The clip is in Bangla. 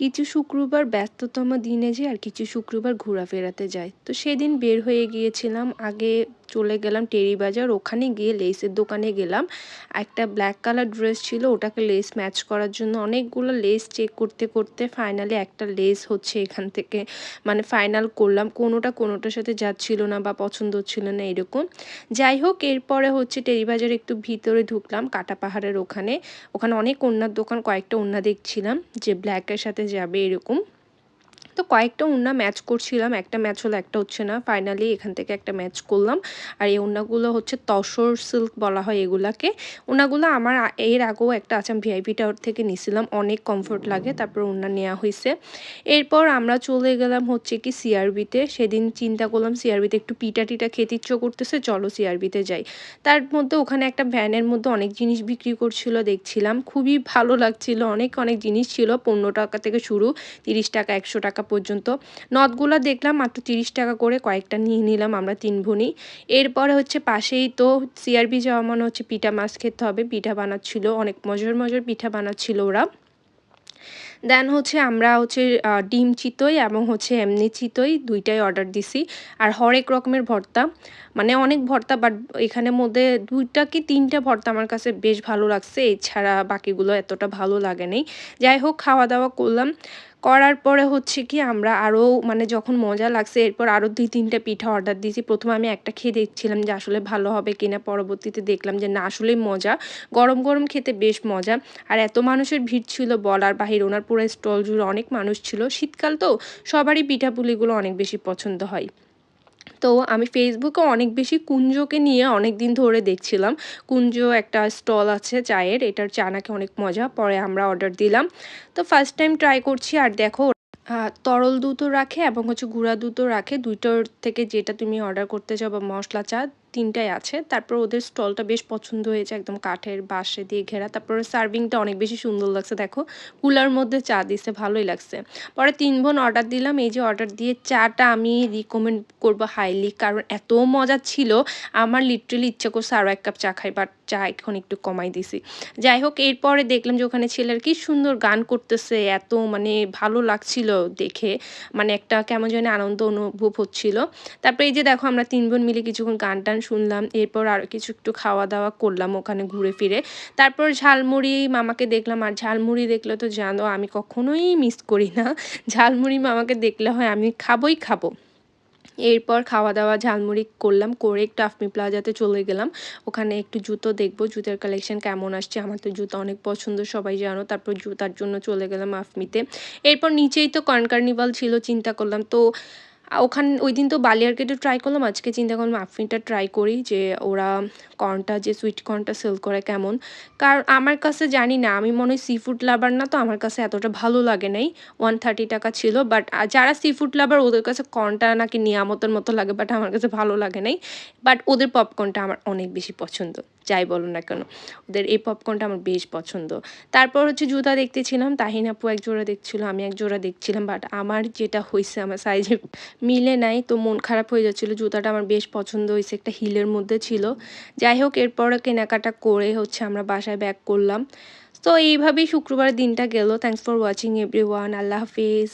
কিছু শুক্রবার ব্যস্ততম দিনে যে আর কিছু শুক্রবার ঘোরাফেরাতে যায়। তো সেদিন বের হয়ে গিয়েছিলাম আগে চলে গেলাম টেরি বাজার। ওখানে গিয়ে লেসের দোকানে গেলাম। একটা ব্ল্যাক কালার ড্রেস ছিল, ওটাকে লেস ম্যাচ করার জন্য অনেকগুলো লেস চেক করতে করতে ফাইনালি একটা লেস হচ্ছে এখান থেকে। মানে ফাইনাল করলাম। কোনোটা কোনোটার সাথে যাচ্ছিল না বা পছন্দ হচ্ছিল না এরকম। যাই হোক, এরপরে হচ্ছে টেরি বাজার একটু ভিতরে ঢুকলাম, কাটা পাহাড়ের ওখানে। ওখানে অনেক ওনার দোকান, কয়েকটা ওনা দেখছিলাম যে ব্ল্যাকের সাথে যাবে এরকম। তো কয়েকটা উন্না ম্যাচ করছিলাম। একটা ম্যাচ হলো, একটা হচ্ছে না ফাইনালি এখান থেকে একটা ম্যাচ করলাম। আর এই উন্নাগুলো হচ্ছে তসর সিল্ক বলা হয় এগুলাকে। উন্নাগুলো আমার এর আগেও একটা আচাম ভিআইপি টাওয়ার থেকে নিছিলাম, অনেক কমফোর্ট লাগে, তারপর উন্না নেওয়া হয়েছে এরপর আমরা চলে গেলাম হচ্ছে কি সিআরবিতে সেদিন চিন্তা করলাম সিআরবিতে একটু পিটা টিটা খেতে ইচ্ছ করতেছে, চলো সিআরবিতে যাই। তার মধ্যে ওখানে একটা ভ্যানের মধ্যে অনেক জিনিস বিক্রি করছিল, দেখছিলাম। খুবই ভালো লাগছিল, অনেক অনেক জিনিস ছিল, পনেরো টাকা থেকে শুরু, তিরিশ টাকা, একশো টাকা পর্যন্ত। নথগুলো দেখলাম, মাত্র তিরিশ টাকা করে কয়েকটা নিয়ে নিলাম আমরা তিন বোনই এরপরে হচ্ছে পাশেই তো সিআরবি যাওয়া মানে হচ্ছে পিঠা মাছ খেতে হবে। পিঠা বানাচ্ছিল, অনেক মজার মজার পিঠা বানাচ্ছিল ওরা। দেন হচ্ছে আমরা হচ্ছে ডিম চিতই এবং হচ্ছে এমনি চিতই দুইটাই অর্ডার দিছি। আর হরেক রকমের ভর্তা মানে অনেক ভর্তা বাট এখানের মধ্যে দুইটা কি তিনটা ভর্তা আমার কাছে বেশ ভালো লাগছে। এছাড়া বাকিগুলো এতটা ভালো লাগে নেই। যাই হোক খাওয়া দাওয়া করলাম। করার পরে হচ্ছে কি আমরা আরও মানে যখন মজা লাগছে, এরপর আরও দুই তিনটা পিঠা অর্ডার দিয়েছি। প্রথমে আমি একটা খেয়ে দেখছিলাম যে আসলে ভালো হবে কিনা। পরবর্তীতে দেখলাম যে না, আসলেই মজা। গরম গরম খেতে বেশ মজা। আর এত মানুষের ভিড় ছিল বলার বাহির, ওনার পুরো স্টল জুড়ে অনেক মানুষ ছিল। শীতকাল তো সবারই পিঠাপুলিগুলো অনেক বেশি পছন্দ হয়। তো আমি ফেসবুকে অনেক বেশি কুঞ্জকে নিয়ে অনেক দিন ধরে দেখছিলাম। কুঞ্জ একটা স্টল আছে চায়ের, এটার চা নাকি অনেক মজা, পরে আমরা অর্ডার দিলাম। তো ফার্স্ট টাইম ট্রাই করছি, আর দেখো তরল দুধও রাখে এবং হচ্ছে গুঁড়া দুধও রাখে। দুইটার থেকে যেটা তুমি অর্ডার করতে চাও বা মশলা চা তিনটাই আছে। তারপর ওদের স্টলটা বেশ পছন্দ হয়েছে একদম কাঠের বাঁশে দিয়ে ঘেরা। তারপর সার্ভিংটা অনেক বেশি সুন্দর লাগছে, দেখো। কুলার মধ্যে চা দিছে, ভালোই লাগছে। পরে তিন বোন অর্ডার দিলাম। এই যে অর্ডার দিয়ে চাটা আমি রিকমেন্ড করব হাইলি কারণ এত মজা ছিল। আমার লিটারেলি ইচ্ছা করছে আরও এক কাপ চা খাই বাট চা এখন একটু কমাই দিছি। যাই হোক, এরপরে দেখলাম যে ওখানে ছেলের কি সুন্দর গান করতেছে, এত মানে ভালো লাগছিল দেখে। মানে একটা কেমন যেন আনন্দ অনুভব হচ্ছিল। তারপরে এই যে দেখো, আমরা তিন বোন মিলে কিছুক্ষণ গান টান শুনলাম, এরপর আরও কিছু একটু খাওয়া দাওয়া করলাম ওখানে ঘুরে ফিরে তারপর ঝালমুড়ি মামাকে দেখলাম, আর ঝালমুড়ি দেখলে তো জানো আমি কখনোই মিস করি না। ঝালমুড়ি মামাকে দেখলে হয় আমি খাবোই খাব। এরপর খাওয়া দাওয়া ঝালমুড়ি করলাম, করে একটু আফমি প্লাজাতে চলে গেলাম। ওখানে একটু জুতো দেখব, জুতের কালেকশন কেমন আসছে, আমার তো জুতো অনেক পছন্দ, সবাই জানো। তারপর জুতার জন্য চলে গেলাম আফমিতে। এরপর নিচেই তো কর্ন কার্নিভাল ছিল, চিন্তা করলাম, তো ওখান ওই দিন তো বালিয়ারকেটে ট্রাই করলাম, আজকে চিন্তা করলাম আফরিনটা ট্রাই করি যে ওরা কর্নটা যে সুইট কর্নটা সেল করে কেমন। কারণ আমার কাছে জানি না, আমি মনে হয় সি ফুড লাভার না তো, আমার কাছে এতটা ভালো লাগে নাই। ওয়ান থার্টি টাকা ছিল বাট যারা সি ফুড লাভার ওদের কাছে কর্নটা নাকি নিয়ামতের মতো লাগে বাট আমার কাছে ভালো লাগে নাই। বাট ওদের পপকর্নটা আমার অনেক বেশি পছন্দ। যাই বলো না কেন, ওদের এই পপকর্নটা আমার বেশ পছন্দ। তারপর হচ্ছে জুতা দেখতেছিলাম, তাহিন আপু এক জোড়া দেখছিল, আমি এক জোড়া দেখছিলাম বাট আমার যেটা হয়েছে আমার সাইজে মিলে নাই, তো মন খারাপ হয়ে যাচ্ছিল, জুতাটা আমার বেশ পছন্দ হয়েছে একটা হিলের মধ্যে ছিল। যাই হোক, এরপরে কেনাকাটা করে হচ্ছে আমরা বাসায় ব্যাক করলাম। তো এইভাবেই শুক্রবার দিনটা গেল thanks for watching everyone আল্লাহ হাফিজ।